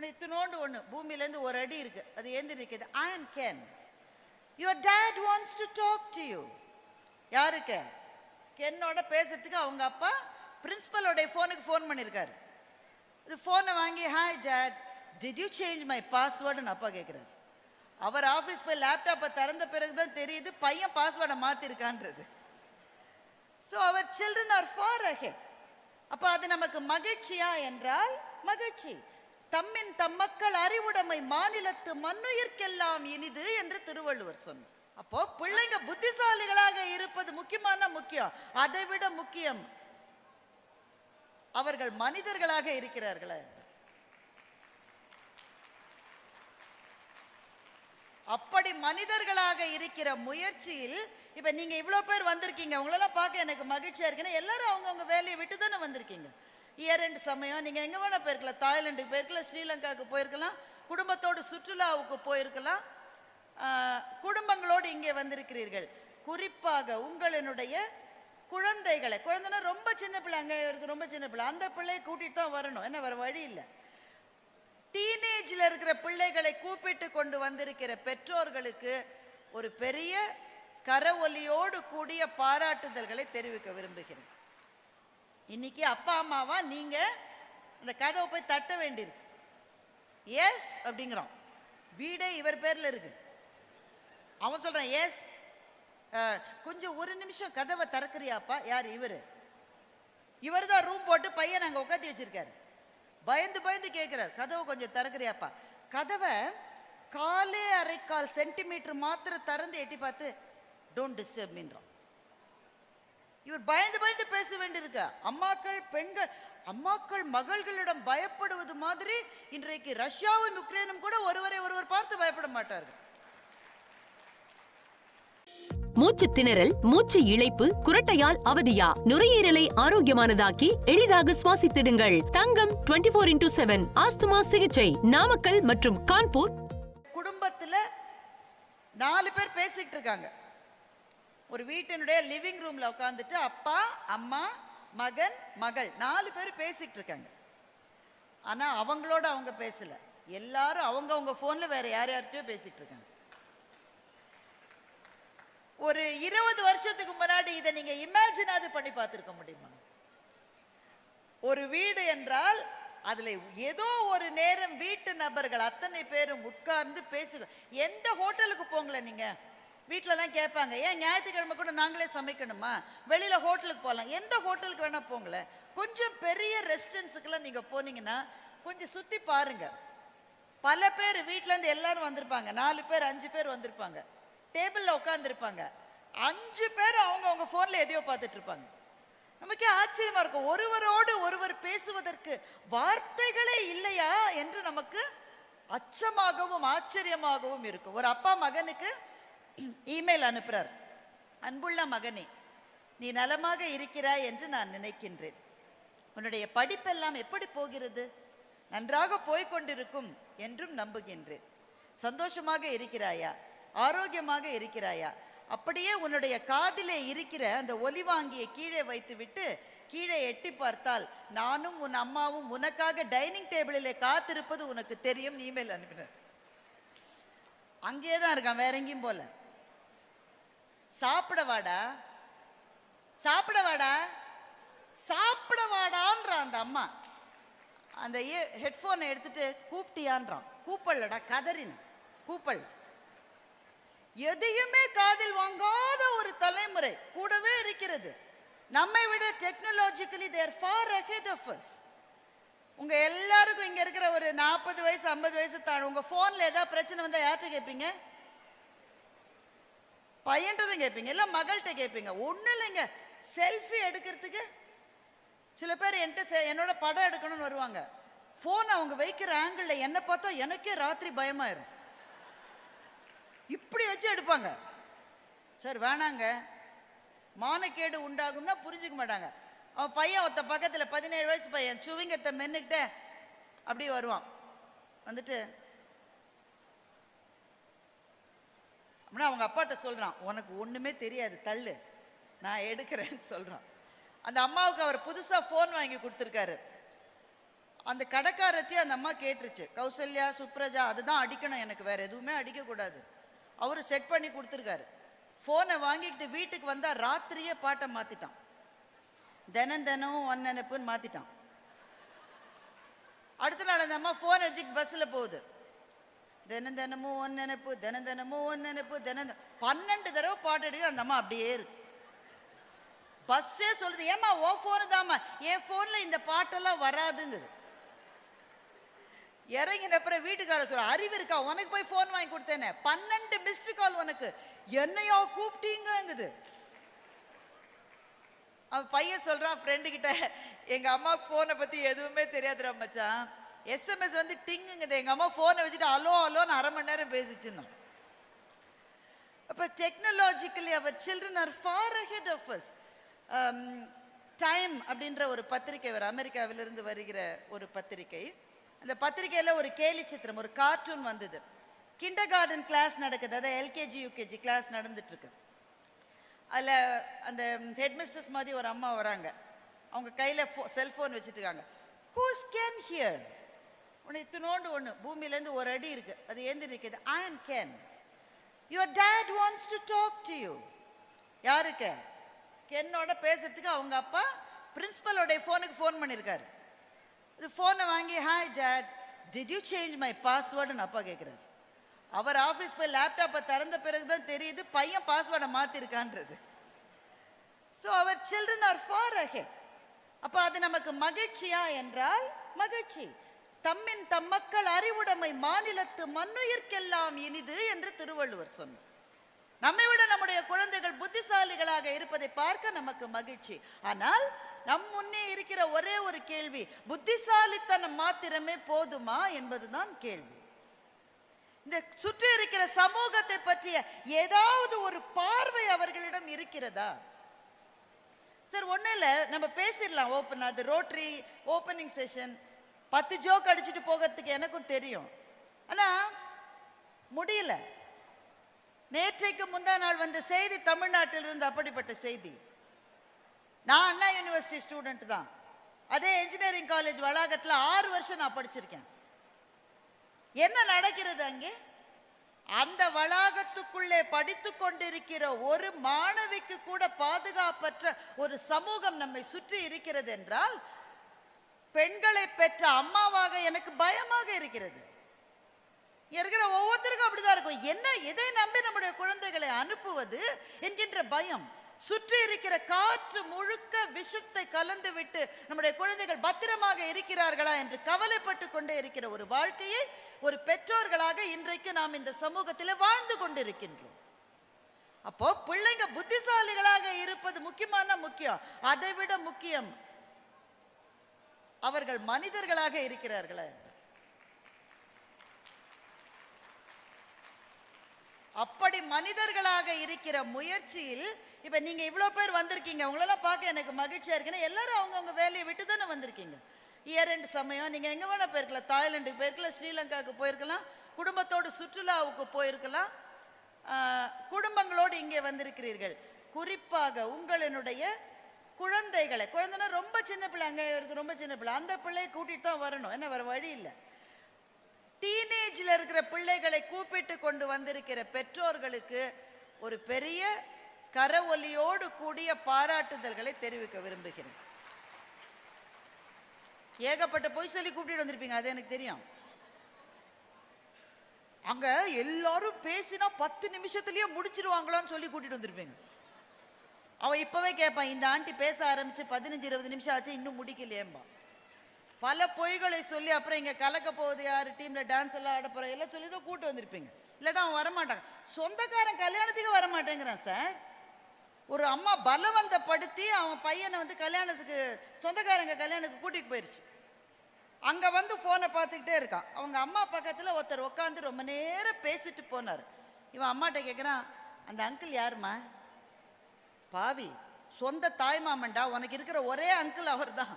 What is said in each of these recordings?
உனக்கு இத்தினோண்டு ஒன்று பூமியிலேருந்து ஒரு அடி இருக்கு. அது ஏந்தி நிற்கிது. I am Ken your dad wants to talk to you யாரு கேன் கென்னோட பேசுறதுக்கு அவங்க அப்பா பிரின்சிபலோடைய ஃபோனுக்கு ஃபோன் பண்ணியிருக்காரு இது ஃபோனை வாங்கி hi dad did you change my பாஸ்வேர்டுன்னு அப்பா கேட்குறாரு அவர் ஆஃபீஸ் போய் லேப்டாப்பை திறந்த பிறகு தான் தெரியுது பையன் பாஸ்வேர்டை மாற்றிருக்கான்றது so our children are far ahead அப்போ அது நமக்கு மகிழ்ச்சியா என்றால் மகிழ்ச்சி. தம்மின் தம் மக்கள் அறிவுடைமை மாநிலத்து மண்ணுயிர்க்கெல்லாம் இனிது என்று திருவள்ளுவர் சொன்னார். அப்போ பிள்ளைங்க புத்திசாலிகளாக இருப்பது முக்கியமான முக்கியம். அதை விட முக்கியம் அவர்கள் மனிதர்களாக இருக்கிறார்களே. அப்படி மனிதர்களாக இருக்கிற முயற்சியில் இப்ப நீங்க இவ்வளவு பேர் வந்திருக்கீங்க உங்களெல்லாம் பார்க்க எனக்கு மகிழ்ச்சியா இருக்குன்னா எல்லாரும் அவங்கவுங்க வேலையை விட்டு தானே வந்திருக்கீங்க. இயர் எண்ட் சமயம்? நீங்க எங்க வேணால் போயிருக்கலாம். தாய்லாந்துக்கு போயிருக்கலாம் ஸ்ரீலங்காவுக்கு போயிருக்கலாம் குடும்பத்தோடு சுற்றுலாவுக்கு போயிருக்கலாம். ஆஹ், குடும்பங்களோடு இங்கே வந்திருக்கிறீர்கள். குறிப்பாக உங்களினுடைய குழந்தைகளை குழந்தைனா ரொம்ப சின்ன பிள்ளை அங்கே இருக்கு ரொம்ப சின்ன பிள்ளை. அந்த பிள்ளையை கூட்டிட்டு தான் வரணும். என்ன வேற வழி இல்லை. டீனேஜ்ல இருக்கிற பிள்ளைகளை கூப்பிட்டு கொண்டு வந்திருக்கிற பெற்றோர்களுக்கு ஒரு பெரிய கரவொலியோடு கூடிய பாராட்டுதல்களை தெரிவிக்க விரும்புகிறேன். இன்னைக்கு அப்பா அம்மாவா நீங்க அந்த கதவை போய் தட்ட வேண்டியிருக்கு. எஸ் அப்படிங்கிறான். வீடே இவர் பேர்ல இருக்கு. அவன் சொல்றான் எஸ் கொஞ்சம் ஒரு நிமிஷம் கதவை திறக்கிறியாப்பா? யார்? இவர். இவர் தான் ரூம் போட்டு பையன் நாங்கள் உட்காந்து வச்சிருக்காரு. பயந்து பயந்து கேட்குறாரு கதவை கொஞ்சம் திறக்கிறியாப்பா? கதவை காலே அரைக்கால் சென்டிமீட்டர் மாத்திரம் திறந்து எட்டி பார்த்து டோன்ட் டிஸ்டர்ப் மீன்றோம் இவர் பயந்து பயந்து பேச வேண்டியிருக்க. அம்மாக்கள் பெண்கள் அம்மாக்கள் மகள்களிடம் பயப்படுவது மாதிரி இன்றைக்கு ரஷ்யாவும் யுக்ரைனும் கூட ஒருவரை ஒருவர் பார்த்து பயப்பட மாட்டார்கள். மூச்சு திணறல் மூச்சு இழைப்பு குரட்டையால் அவதியா? நுரையீரலை ஆரோக்கியமானதாக்கி எளிதாக சுவாசித்திடுங்கள். தங்கம் 24 ஃபோர் இன்டூ செவன் ஆஸ்துமா சிகிச்சை. நாமக்கல் மற்றும் கான்பூர். குடும்பத்துல நாலு பேர் பேசிக்கிட்டு இருக்காங்க. ஒரு வீட்டினுடைய லிவிங் ரூம்ல உட்காந்துட்டு அப்பா அம்மா மகன் மகள் நாலு பேர் பேசிக்கிட்டு இருக்காங்க. ஆனா அவங்களோட அவங்க பேசல. எல்லாரும் அவங்க அவங்க போன்ல வேற யார் யார்கிட்டயோ பேசிட்டு இருக்காங்க. ஒரு இருபது வருஷத்துக்கு முன்னாடி இதை நீங்க இமேஜினாவது பண்ணி பார்த்துருக்க முடியுமா? ஒரு வீடு என்றால் அதுல ஏதோ ஒரு நேரம் வீட்டு நபர்கள் அத்தனை பேரும் உட்கார்ந்து பேசுக எந்த ஹோட்டலுக்கு போங்களேன் நீங்க? வீட்ல எல்லாம் கேட்பாங்க ஏன் ஞாயிற்றுக்கிழமை கூட நாங்களே சமைக்கணுமா? வெளியில ஹோட்டலுக்கு போகலாம் எந்த ஹோட்டலுக்கு வேணா போங்களேன். கொஞ்சம் பெரிய ரெஸ்டாரண்ட்ஸுக்கெல்லாம் நீங்க போனீங்கன்னா கொஞ்சம் சுத்தி பாருங்க. பல பேர் வீட்ல இருந்து எல்லாரும் வந்திருப்பாங்க. நாலு பேர் அஞ்சு பேர் வந்திருப்பாங்க. டேபிள்ல உட்காந்துருப்பாங்க அஞ்சு பேர் அவங்க அவங்க ஃபோனில் எதையோ பார்த்துட்டு இருப்பாங்க நமக்கே ஆச்சரியமா இருக்கும். ஒருவரோடு ஒருவர் பேசுவதற்கு வார்த்தைகளே இல்லையா என்று நமக்கு அச்சமாகவும் ஆச்சரியமாகவும் இருக்கும். ஒரு அப்பா மகனுக்கு இமெயில் அனுப்புறார். அன்புள்ள மகனே நீ நலமாக இருக்கிறாய் என்று நான் நினைக்கின்றேன். உன்னுடைய படிப்பெல்லாம் எப்படி போகிறது? நன்றாக போய்கொண்டிருக்கும் என்றும் நம்புகின்றேன். சந்தோஷமாக இருக்கிறாயா? ஆரோக்கியமாக இருக்கிறாயா? அப்படியே உன்னுடைய காதிலே இருக்கிற அந்த ஒலிவாங்கியை கீழே வைத்துவிட்டு கீழே எட்டி பார்த்தால் நானும் உன் அம்மாவும் உனக்காக டைனிங் டேபிளிலே காத்திருப்பது உனக்கு தெரியும். இமெயில் அனுப்பினர். அங்கேயே தான் இருக்கான் வேற எங்கேயும் போல சாப்பிட வாடா சாப்பிட வாடா சாப்பிட வாடான்ற அந்த அம்மா. அந்த ஹெட்ஃபோனை எடுத்துட்டு கூப்பிட்டியான்றான். கூப்பல்லடா கதறின. கூப்பல். எதையுமே காதில் வாங்காத ஒரு தலைமுறை கூடவே இருக்கிறது. நம்மை விட technologically they're far ahead of us உங்க எல்லாருக்கும் இங்க இருக்கிற ஒரு நாற்பது வயசு ஐம்பது வயசு தாழ் உங்க போன்ல ஏதாவது பிரச்சனை வந்தா யார்கிட்ட கேட்பீங்க பையன்ட்டதும் கேட்பீங்க இல்ல மகள்கிட்ட கேட்பீங்க ஒன்றும் இல்லைங்க. செல்ஃபி எடுக்கிறதுக்கு சில பேர் என்கிட்ட செ- என்னோட படம் எடுக்கணும்னு வருவாங்க. ஃபோன் அவங்க வைக்கிற ஆங்கிள் என்ன பார்த்தா எனக்கே ராத்திரி பயமாயிரும். இப்படி வச்சு எடுப்பாங்க. சார் வேணாங்க. மானக்கேடு உண்டாகும்னா புரிஞ்சுக்க மாட்டாங்க. அவன் பையன் ஒருத்த பக்கத்தில் பதினேழு வயசு பையன் சுவிங்கத்தை மென்னுக்கிட்ட அப்படியே வருவான். வந்துட்டு அப்படின்னா அவங்க அப்பாட்ட சொல்கிறான் உனக்கு ஒன்றுமே தெரியாது தள்ளு. நான் எடுக்கிறேன்னு சொல்கிறான் அந்த அம்மாவுக்கு அவர் புதுசாக ஃபோன் வாங்கி கொடுத்துருக்காரு. அந்த கடைக்காரத்தி அந்த அம்மா கேட்டுருச்சு கௌசல்யா சுப்ரஜா அதுதான் அடிக்கணும் எனக்கு வேறு எதுவுமே அடிக்கக்கூடாது. அவரு செட் பண்ணி கொடுத்துருக்காரு. ஃபோனை வாங்கிக்கிட்டு வீட்டுக்கு வந்தால் ராத்திரியே பாட்டை மாற்றிட்டான் தினம் தினம் ஒன் நினைப்புன்னு மாற்றிட்டான் அடுத்த நாள் அந்த அம்மா ஃபோன் வச்சுட்டு பஸ்ஸில் போகுது. தினம் தினமும் ஒன் நினைப்பு தினம் தினமும் ஒன் நினைப்பு தினம் பன்னெண்டு தடவை பாட்டு எடுக்க அந்த அம்மா அப்படியே இருக்கு பஸ்ஸே சொல்லுது ஏமா ஓ ஃபோனு தாம்மா. என் ஃபோனில் இந்த பாட்டெல்லாம் வராதுங்குது. இறங்கின அப்புறம் வீட்டுக்காரர் சொல்ல அறிவு இருக்கா? உனக்கு போய் ஃபோன் வாங்கி கொடுத்தேனே. பன்னெண்டு மிஸ்டு கால் உனக்கு. என்னையோ கூப்பிட்டீங்கங்குது. அவன் பையன் சொல்றான் ஃப்ரெண்டு கிட்ட எங்க அம்மாவுக்கு ஃபோனை பத்தி எதுவுமே தெரியாதுடா மச்சான். எஸ்எம்எஸ் வந்து டிங்குங்குது. எங்கள் அம்மா ஃபோனை வச்சுட்டு அலோ அலோன்னு அரை மணி நேரம் பேசிச்சுன்னு. அப்போ technologically our children are far ahead of us Time அப்படின்ற ஒரு பத்திரிகை ஒரு அமெரிக்காவிலிருந்து வருகிற ஒரு பத்திரிகை அந்த பத்திரிகையில் ஒரு கேலி சித்திரம் ஒரு கார்ட்டூன் வந்தது. கிண்டர் கார்டன் கிளாஸ் நடக்குது அதாவது எல்கேஜி யூகேஜி கிளாஸ் நடந்துட்டுருக்கு. அதில் அந்த ஹெட்மிஸ்டர்ஸ் மாதிரி ஒரு அம்மா வராங்க. அவங்க கையில் ஃபோ செல்ஃபோன் வச்சுட்டு இருக்காங்க. ஹூஸ் கேன் ஹியர் உன்னை இத்தினோண்டு ஒன்று பூமியிலேருந்து ஒரு அடி இருக்கு. அது ஏந்தி நிற்கிது. I am Ken your dad wants to talk to you யாருக்கு? கென்னோட பேசுறதுக்கு அவங்க அப்பா பிரின்சிபலோடைய ஃபோனுக்கு ஃபோன் பண்ணியிருக்காரு இது ஃபோனை வாங்கி hi dad did you change my பாஸ்வேர்டுன்னு அப்பா கேட்குறாரு அவர் ஆஃபீஸ் போய் லேப்டாப்பை திறந்த பிறகு தான் தெரியுது பையன் பாஸ்வேர்டை மாற்றிருக்கான்றது so our children are far ahead அப்போ அது நமக்கு மகிழ்ச்சியா என்றால் மகிழ்ச்சி. தம்மின் தம் மக்கள் அறிவுடைமை மாநிலத்து மண்ணுயிர்க்கெல்லாம் இனிது என்று திருவள்ளுவர் சொன்னார். நம்மை விட நம்முடைய குழந்தைகள் புத்திசாலிகளாக இருப்பதை பார்க்க நமக்கு மகிழ்ச்சி. ஆனால் நம் முன்னே இருக்கிற ஒரே ஒரு கேள்வி புத்திசாலித்தனம் மாத்திரமே போதுமா என்பதுதான் கேள்வி. இந்த சுற்றி இருக்கிற சமூகத்தை பற்றிய ஏதாவது ஒரு பார்வை அவர்களிடம் இருக்கிறதா? சார் ஒன்றும் இல்லை நம்ம பேசிடலாம். ஓப்பன் அது ரோட்ரி ஓப்பனிங் செஷன் பத்து ஜோக் அடிச்சுட்டு போகிறதுக்கு எனக்கும் தெரியும். ஆனா முடியல. நேற்றைக்கு முந்தா நாள் வந்த செய்தி தமிழ்நாட்டில் இருந்து அப்படிப்பட்ட செய்தி. நான் அண்ணா யூனிவர்சிட்டி ஸ்டூடெண்ட் தான். அதே இன்ஜினியரிங் காலேஜ் வளாகத்துல ஆறு வருஷம் நான் படிச்சிருக்கேன். என்ன நடக்கிறது அங்கே? அந்த வளாகத்துக்குள்ளே படித்து கொண்டிருக்கிற ஒரு மாணவிக்கு கூட பாதுகாப்பற்ற ஒரு சமூகம் நம்மை சுற்றி இருக்கிறது என்றால் பெண்களை பெற்ற அம்மாவாக எனக்கு பயமாக இருக்கிறது. இருக்கிற ஒவ்வொருத்தருக்கும் அப்படிதான் இருக்கும். என்ன எதை நம்பி நம்முடைய குழந்தைகளை அனுப்புவது என்கின்ற பயம். சுற்றி இருக்கிற காற்று முழுக்க விஷத்தை கலந்து விட்டு நம்முடைய குழந்தைகள் பத்திரமாக இருக்கிறார்களா என்று கவலைப்பட்டு கொண்டே இருக்கிற ஒரு வாழ்க்கையை ஒரு பெற்றோர்களாக இன்றைக்கு நாம் இந்த சமூகத்தில் வாழ்ந்து கொண்டிருக்கின்றோம். அப்போ பிள்ளைங்க புத்திசாலிகளாக இருப்பது முக்கியமான முக்கியம். அதை விட முக்கியம் அவர்கள் மனிதர்களாக இருக்கிறார்களே. அப்படி மனிதர்களாக இருக்கிற முயற்சியில் இப்ப நீங்க இவ்வளவு பேர் வந்திருக்கீங்க உங்களெல்லாம் பார்க்க எனக்கு மகிழ்ச்சியா இருக்குன்னா எல்லாரும் அவங்கவுங்க வேலையை விட்டு தானே வந்திருக்கீங்க. இயர் ரெண்டு சமயம் நீங்க எங்க வேணா போயிருக்கலாம். தாய்லாண்டுக்கு போயிருக்கலாம் ஸ்ரீலங்காவுக்கு போயிருக்கலாம் குடும்பத்தோடு சுற்றுலாவுக்கு போயிருக்கலாம். குடும்பங்களோடு இங்கே வந்திருக்கிறீர்கள். குறிப்பாக உங்களினுடைய குழந்தைகளை குழந்தைனா ரொம்ப சின்ன பிள்ளை அங்கே இருக்கு ரொம்ப சின்ன பிள்ளை. அந்த பிள்ளையை கூட்டிட்டு தான் வரணும். என்ன வேற வழி இல்லை. டீனேஜ்ல இருக்கிற பிள்ளைகளை கூப்பிட்டு கொண்டு வந்திருக்கிற பெற்றோர்களுக்கு ஒரு பெரிய கரவொலியோடு கூடிய பாராட்டுதல்களை தெரிவிக்க விரும்புகிறேன். ஏகப்பட்ட பொய் சொல்லி கூப்பிட்டு வந்திருப்பீங்க அது எனக்கு தெரியும். அங்க எல்லாரும் பேசினா பத்து நிமிஷத்துலயே முடிச்சிருவாங்களான்னு சொல்லி கூட்டிட்டு வந்திருப்பீங்க. அவன் இப்பவே கேட்பான் இந்த ஆண்டி பேச ஆரம்பிச்சு பதினஞ்சு இருபது நிமிஷம் ஆச்சு இன்னும் முடிக்கலையேம்பா பல பொய்களை சொல்லி அப்புறம் இங்க கலக்க போகுது யாரு டீம்ல டான்ஸ் எல்லாம் ஆட போற எல்லாம் சொல்லி தான் கூட்டு வந்திருப்பீங்க. இல்லாட்டா அவன் வரமாட்டாங்க சொந்தக்காரன் கல்யாணத்துக்கு வரமாட்டேங்கிறான் சார். ஒரு அம்மா பலவந்தப்படுத்தி அவன் பையனை வந்து கல்யாணத்துக்கு சொந்தக்காரங்க கல்யாணத்துக்கு கூட்டிட்டு போயிருச்சு. அங்க வந்து போனை பார்த்துக்கிட்டே இருக்கான். அவங்க அம்மா பக்கத்துல ஒருத்தர் உட்காந்து ரொம்ப நேரம் பேசிட்டு போனார். இவன் அம்மாட்ட கேட்குறான் அந்த அங்கிள் யாரும்மா? பாவி சொந்த தாய் மாமன்டா உனக்கு இருக்கிற ஒரே அங்கிள் அவர்தான்.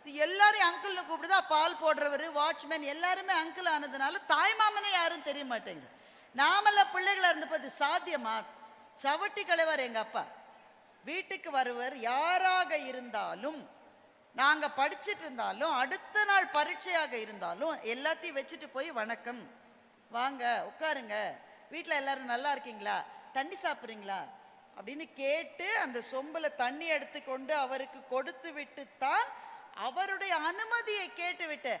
தான் எல்லாரையும் அங்கிள்னு கூப்பிடுதா பால் போடுறவர் வாட்ச்மேன் எல்லாருமே அங்கிள் ஆனதுனால தாய் மாமனே யாரும் தெரிய மாட்டேங்குது. நாமெல்லாம் பிள்ளைகளா இருந்தப்போ அது சாத்தியமா? சவட்டி கலைவர் எங்க அப்பா. வீட்டுக்கு வருவர் யாராக இருந்தாலும் நாங்கள் படிச்சிட்டு இருந்தாலும் அடுத்த நாள் பரீட்சையாக இருந்தாலும் எல்லாத்தையும் வச்சுட்டு போய் வணக்கம். வாங்க உட்காருங்க. வீட்டில் எல்லாரும் நல்லா இருக்கீங்களா? தண்ணி சாப்பிட்றீங்களா? அப்படின்னு கேட்டு அந்த சொம்புல தண்ணி எடுத்துக்கொண்டு அவருக்கு கொடுத்து விட்டு தான் அவருடைய அனுமதியை கேட்டுவிட்டு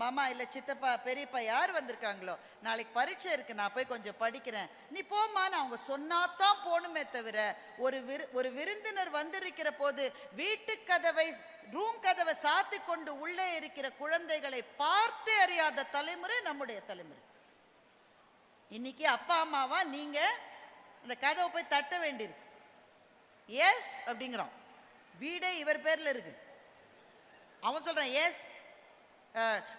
மாமா இல்லை சித்தப்பா பெரியப்பா யார் வந்திருக்காங்களோ? நாளைக்கு பரீட்சை இருக்கு நான் போய் கொஞ்சம் படிக்கிறேன். நீ போம்மான்னு அவங்க சொன்னாதான் போகணுமே தவிர ஒரு விரு ஒரு விருந்தினர் வந்திருக்கிற போது வீட்டு கதவை ரூம் கதவை சாத்தி கொண்டு உள்ளே இருக்கிற குழந்தைகளை பார்த்தே அறியாத தலைமுறை நம்முடைய தலைமுறை. இன்னைக்கு அப்பா அம்மாவா நீங்க அந்த கதவை போய் தட்ட வேண்டியிருக்கு. எஸ் அப்படிங்கிறான். வீடே இவர் பேரில் இருக்கு. அவன் சொல்கிறான் எஸ்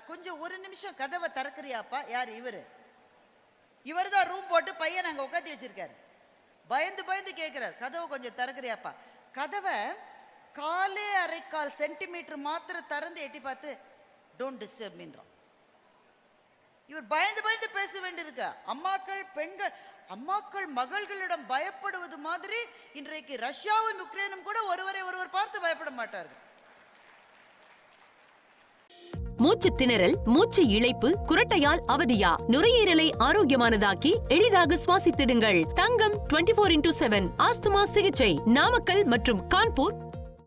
கொஞ்சம் ஒரு நிமிஷம் கதவை திறக்கிறியாப்பா? யார்? இவர். இவர் தான் ரூம் போட்டு பையன் அங்கே உட்காந்து வச்சிருக்காரு. பயந்து பயந்து கேட்குறாரு கதவை கொஞ்சம் திறக்கிறியாப்பா? கதவை காலே அரைக்கால் சென்டிமீட்டர் மாத்திரம் திறந்து எட்டி பார்த்து டோன்ட் டிஸ்டர்ப் மீன்றான் இவர் பயந்து பயந்து பேச வேண்டியிருக்கு. அம்மாக்கள் பெண்கள் அம்மாக்கள் மகள்களிடம் பயப்படுவது மாதிரி இன்றைக்கு ரஷ்யாவும் உக்ரைனும் கூட ஒருவரை ஒருவர் பார்த்து பயப்பட மாட்டார்கள். மூச்சு திணறல் மூச்சு இழைப்பு குரட்டையால் அவதியா? நுரையீரலை ஆரோக்கியமானதாக்கி எளிதாக சுவாசித்திடுங்கள். தங்கம் 24 இன்டூ செவன் ஆஸ்துமா சிகிச்சை. நாமக்கல் மற்றும் கான்பூர்